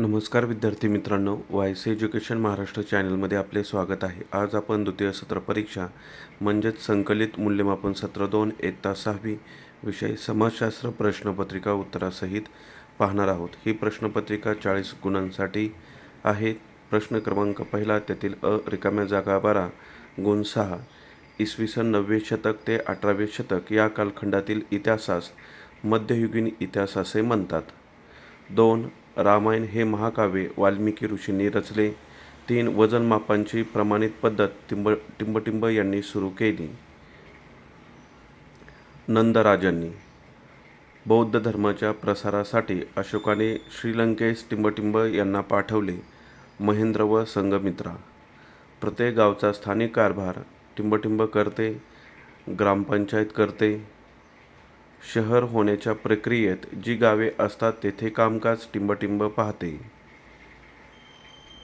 नमस्कार विद्यार्थी मित्रांनो वाय सी एज्युकेशन महाराष्ट्र चॅनलमध्ये आपले स्वागत आहे. आज आपण द्वितीय सत्र परीक्षा म्हणजेच संकलित मूल्यमापन सत्र दोन इयत्ता सहावी विषय समाजशास्त्र प्रश्नपत्रिका उत्तरासहित पाहणार आहोत. ही प्रश्नपत्रिका चाळीस गुणांसाठी आहे. प्रश्न क्रमांक पहिला त्यातील अ रिकाम्या जागा बारा गुण सहा इसवी सन नववे शतक ते अठरावे शतक या कालखंडातील इतिहासास मध्ययुगीन इतिहास असे म्हणतात. दोन रामायण हे महाकाव्य वाल्मिकी ऋषींनी रचले. तीन वजनमापांची प्रमाणित पद्धत टिंब टिंबटिंब यांनी सुरू केली. नंदराजांनी बौद्ध धर्माच्या प्रसारासाठी अशोकाने श्रीलंकेस टिंबटिंब यांना पाठवले. महेंद्र व संगमित्रा प्रत्येक गावचा स्थानिक कारभार टिंबटिंब करते ग्रामपंचायत करते शहर होण्याच्या प्रक्रियेत जी गावे असतात तेथे कामकाज टिंबटिंब पाहते.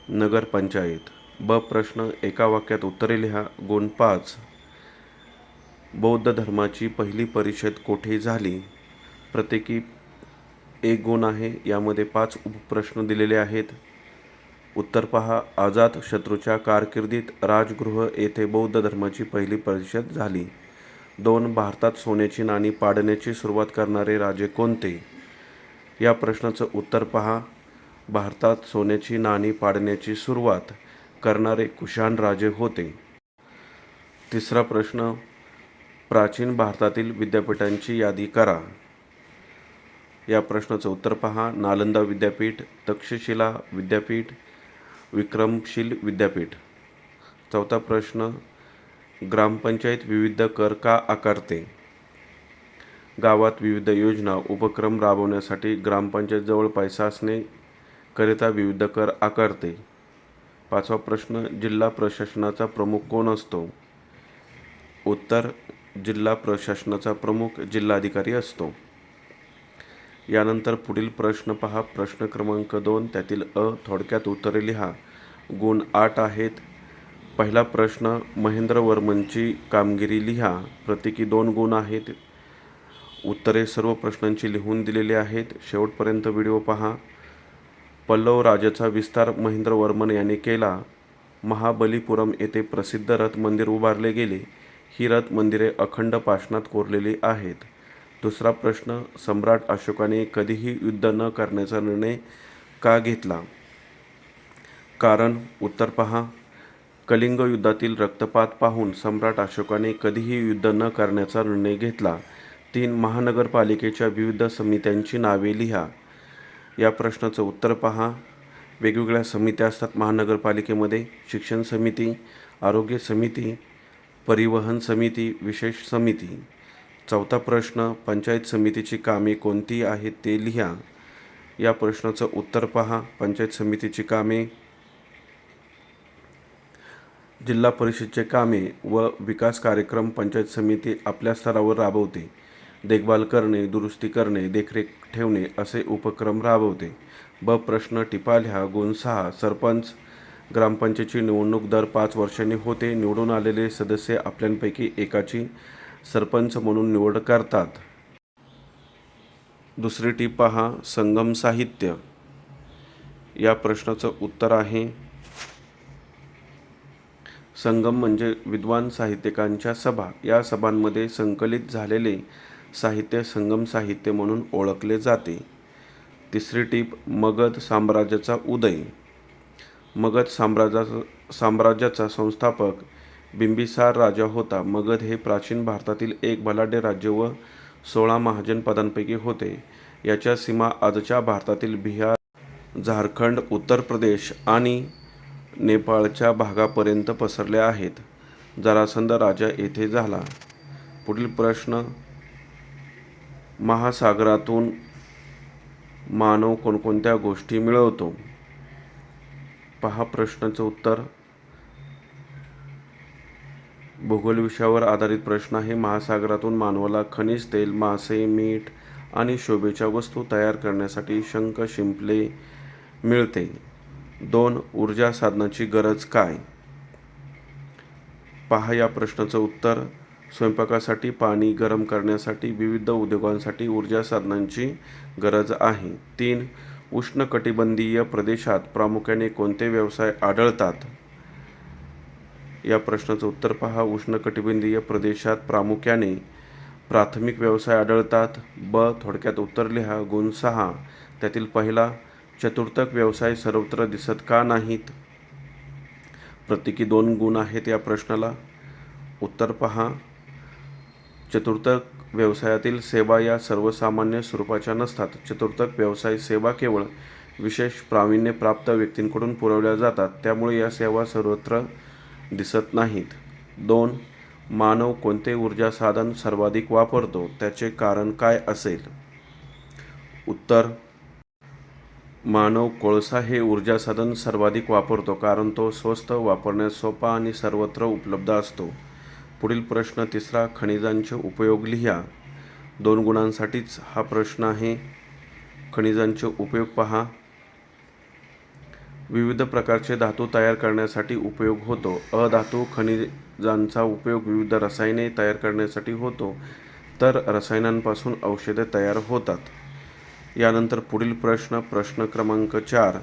नगरपंचायत ब प्रश्न एका वाक्यात उत्तरे लिहा. गुण पाच. बौद्ध धर्माची पहिली परिषद कोठे झाली? प्रत्येकी एक गुण आहे. यामध्ये पाच उपप्रश्न दिलेले आहेत. उत्तर पहा. आझाद शत्रूच्या कारकिर्दीत राजगृह येथे बौद्ध धर्माची पहिली परिषद झाली. दोन भारतात सोन्याची नाणी पाडण्याची सुरुवात करणारे राजे कोणते? या प्रश्नाचं उत्तर पहा. भारतात सोन्याची नाणी पाडण्याची सुरुवात करणारे कुशाण राजे होते. तिसरा प्रश्न प्राचीन भारतातील विद्यापीठांची यादी करा. या प्रश्नाचं उत्तर पहा. नालंदा विद्यापीठ तक्षशिला विद्यापीठ विक्रमशील विद्यापीठ. चौथा प्रश्न ग्रामपंचायत विविध कर का आकारते? गावात विविध योजना उपक्रम राबवण्यासाठी ग्रामपंचायतजवळ पैसा असणेकरिता विविध कर आकारते. पाचवा प्रश्न जिल्हा प्रशासनाचा प्रमुख कोण असतो? उत्तर जिल्हा प्रशासनाचा प्रमुख जिल्हाधिकारी असतो. यानंतर पुढील प्रश्न पहा. प्रश्न क्रमांक दोन त्यातील अ थोडक्यात उत्तरे लिहा. गुण आठ आहेत. पहिला प्रश्न महेंद्रवर्मनची कामगिरी लिहा. प्रत्येकी दोन गुण आहेत. उत्तरे सर्व प्रश्नांची लिहून दिलेली आहेत. शेवटपर्यंत व्हिडिओ पहा. पल्लव राजाचा विस्तार महेंद्रवर्मन याने केला. महाबलीपुरम येथे प्रसिद्ध रथ मंदिर उभारले गेले. ही रथ मंदिरे अखंड पाषाणात कोरलेली आहेत. दुसरा प्रश्न सम्राट अशोकाने कधीही युद्ध न करण्याचा निर्णय का घेतला? कारण उत्तर पहा. कलिंग युद्धातील रक्तपात पाहून सम्राट अशोकाने कधीही युद्ध न करण्याचा निर्णय घेतला. तीन महानगरपालिकेच्या विविध समित्यांची नावे लिहा. या प्रश्नाचं उत्तर पहा. वेगवेगळ्या समित्या असतात महानगरपालिकेमध्ये. शिक्षण समिती आरोग्य समिती परिवहन समिती विशेष समिती. चौथा प्रश्न पंचायत समितीची कामे कोणती आहेत ते लिहा. या प्रश्नाचं उत्तर पहा. पंचायत समितीची कामे जिल्हा परिषदचे कामे व विकास कार्यक्रम पंचायत समिती आपल्या स्तरावर राबवते. देखभाल करणे दुरुस्ती करणे देखरेख ठेवणे असे उपक्रम राबवते. ब प्रश्न टिपाल्या गुण सहा सरपंच ग्रामपंचायतीची निवडणूक दर पाच वर्षांनी होते. निवडून आलेले सदस्य आपल्यापैकी एकाची सरपंच म्हणून निवड करतात. दुसरी टीप पहा संगम साहित्य. या प्रश्नाचं उत्तर आहे संगम म्हणजे विद्वान साहित्यिकांच्या सभा. या सभांमध्ये संकलित झालेले साहित्य संगम साहित्य म्हणून ओळखले जाते. तिसरी टीप मगध साम्राज्याचा उदय. मगध साम्राज्याचा साम्राज्याचा संस्थापक बिंबिसार राजा होता. मगध हे प्राचीन भारतातील एक बलाढ्य राज्य व सोळा महाजनपदांपैकी होते. याच्या सीमा आजच्या भारतातील बिहार झारखंड उत्तर प्रदेश आणि नेपाळच्या भागापर्यंत पसरल्या आहेत. जरासंध राजा येथे झाला. पुढील प्रश्न महासागरातून मानव कोणकोणत्या गोष्टी मिळवतो? पहा प्रश्नाचं उत्तर. भूगोल विषयावर आधारित प्रश्न आहे. महासागरातून मानवाला खनिज तेल मासे मीठ आणि शोभेच्या वस्तू तयार करण्यासाठी शंख शिंपले मिळते. दोन ऊर्जा साधनाची गरज काय? पहा या प्रश्नाचं उत्तर. स्वयंपाकासाठी पाणी गरम करण्यासाठी विविध उद्योगांसाठी ऊर्जा साधनांची गरज आहे. तीन उष्णकटिबंधीय प्रदेशात प्रामुख्याने कोणते व्यवसाय आढळतात? या प्रश्नाचं उत्तर पहा. उष्णकटिबंधीय प्रदेशात प्रामुख्याने प्राथमिक व्यवसाय आढळतात. ब थोडक्यात उत्तर लिहा. गुण सहा. त्यातील पहिला चतुर्थक व्यवसाय सर्वत्र दिसत का नाहीत? प्रत्येकी दोन गुण आहेत या प्रश्नाला. उत्तर पहा. चतुर्थक व्यवसायातील सेवा या सर्वसामान्य स्वरूपाच्या नसतात. चतुर्थक व्यवसाय सेवा केवळ विशेष प्रावीण्य प्राप्त व्यक्तींकडून पुरवल्या जातात. त्यामुळे या सेवा सर्वत्र दिसत नाहीत. दोन मानव कोणते ऊर्जा साधन सर्वाधिक वापरतो? त्याचे कारण काय असेल? उत्तर मानव कोळसा हे ऊर्जा साधन सर्वाधिक वापरतो कारण तो स्वस्त वापरण्यास सोपा आणि सर्वत्र उपलब्ध असतो. पुढील प्रश्न तिसरा खनिजांचे उपयोग लिहा. दोन गुणांसाठीच हा प्रश्न आहे. खनिजांचे उपयोग पहा. विविध प्रकारचे धातू तयार करण्यासाठी उपयोग होतो. अधातू खनिजांचा उपयोग विविध रसायने तयार करण्यासाठी होतो तर रसायनांपासून औषधे तयार होतात. यानंतर पुढील प्रश्न प्रश्न क्रमांक चार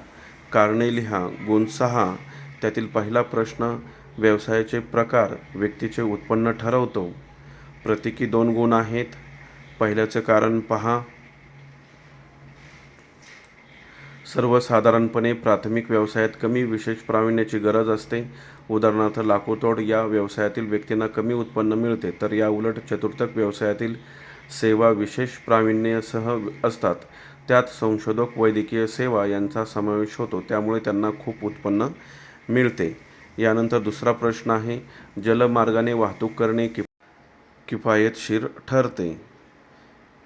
कारणे लिहा गुण सहा. त्यातील पहिला प्रश्न व्यवसायाचे प्रकार व्यक्तीचे उत्पन्न ठरवतो. प्रत्येकी दोन गुण आहेत. पहिल्याचं कारण पहा. सर्वसाधारणपणे प्राथमिक व्यवसायात कमी विशेष प्रावीण्याची गरज असते. उदाहरणार्थ लाकूतोड या व्यवसायातील व्यक्तींना कमी उत्पन्न मिळते. तर या उलट चतुर्थक व्यवसायातील सेवा विशेष प्रावीण्यसह असतात. त्यात संशोधक वैद्यकीय सेवा यांचा समावेश होतो. त्यामुळे त्यांना खूप उत्पन्न मिळते. यानंतर दुसरा प्रश्न आहे जलमार्गाने वाहतूक करणे कि किफायतशीर ठरते?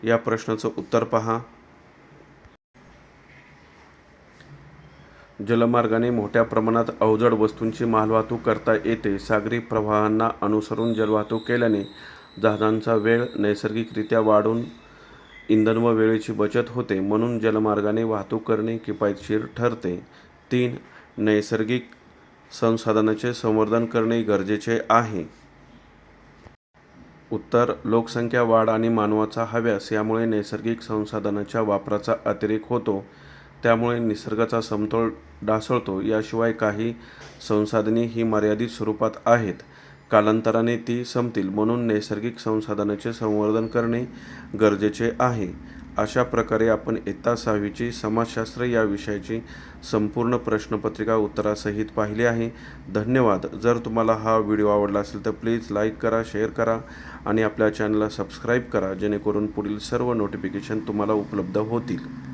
या प्रश्नाचं उत्तर पहा. जलमार्गाने मोठ्या प्रमाणात अवजड वस्तूंची मालवाहतूक करता येते. सागरी प्रवाहांना अनुसरून जलवाहतूक केल्याने जहाजांचा वेळ नैसर्गिकरित्या वाढून इंधन व वेळेची बचत होते म्हणून जलमार्गाने वाहतूक करणे किफायतशीर ठरते. तीन नैसर्गिक संसाधनांचे संवर्धन करणे गरजेचे आहे. उत्तर लोकसंख्या वाढ आणि मानवाचा हव्यास यामुळे नैसर्गिक संसाधनाच्या वापराचा अतिरेक होतो. त्यामुळे निसर्गाचा समतोल ढासळतो. याशिवाय काही संसाधने ही मर्यादित स्वरूपात आहेत. कालांतराने ती संपतील म्हणून नैसर्गिक संसाधनाचे संवर्धन करणे गरजेचे आहे. अशा प्रकारे आपण इयत्ता सहावीची समाजशास्त्र या विषयाची संपूर्ण प्रश्नपत्रिका उत्तरासहित पाहिली आहे. धन्यवाद. जर तुम्हाला हा व्हिडिओ आवडला असेल तर प्लीज लाईक करा शेअर करा आणि आपल्या चॅनलला सबस्क्राईब करा जेणेकरून पुढील सर्व नोटिफिकेशन तुम्हाला उपलब्ध होतील.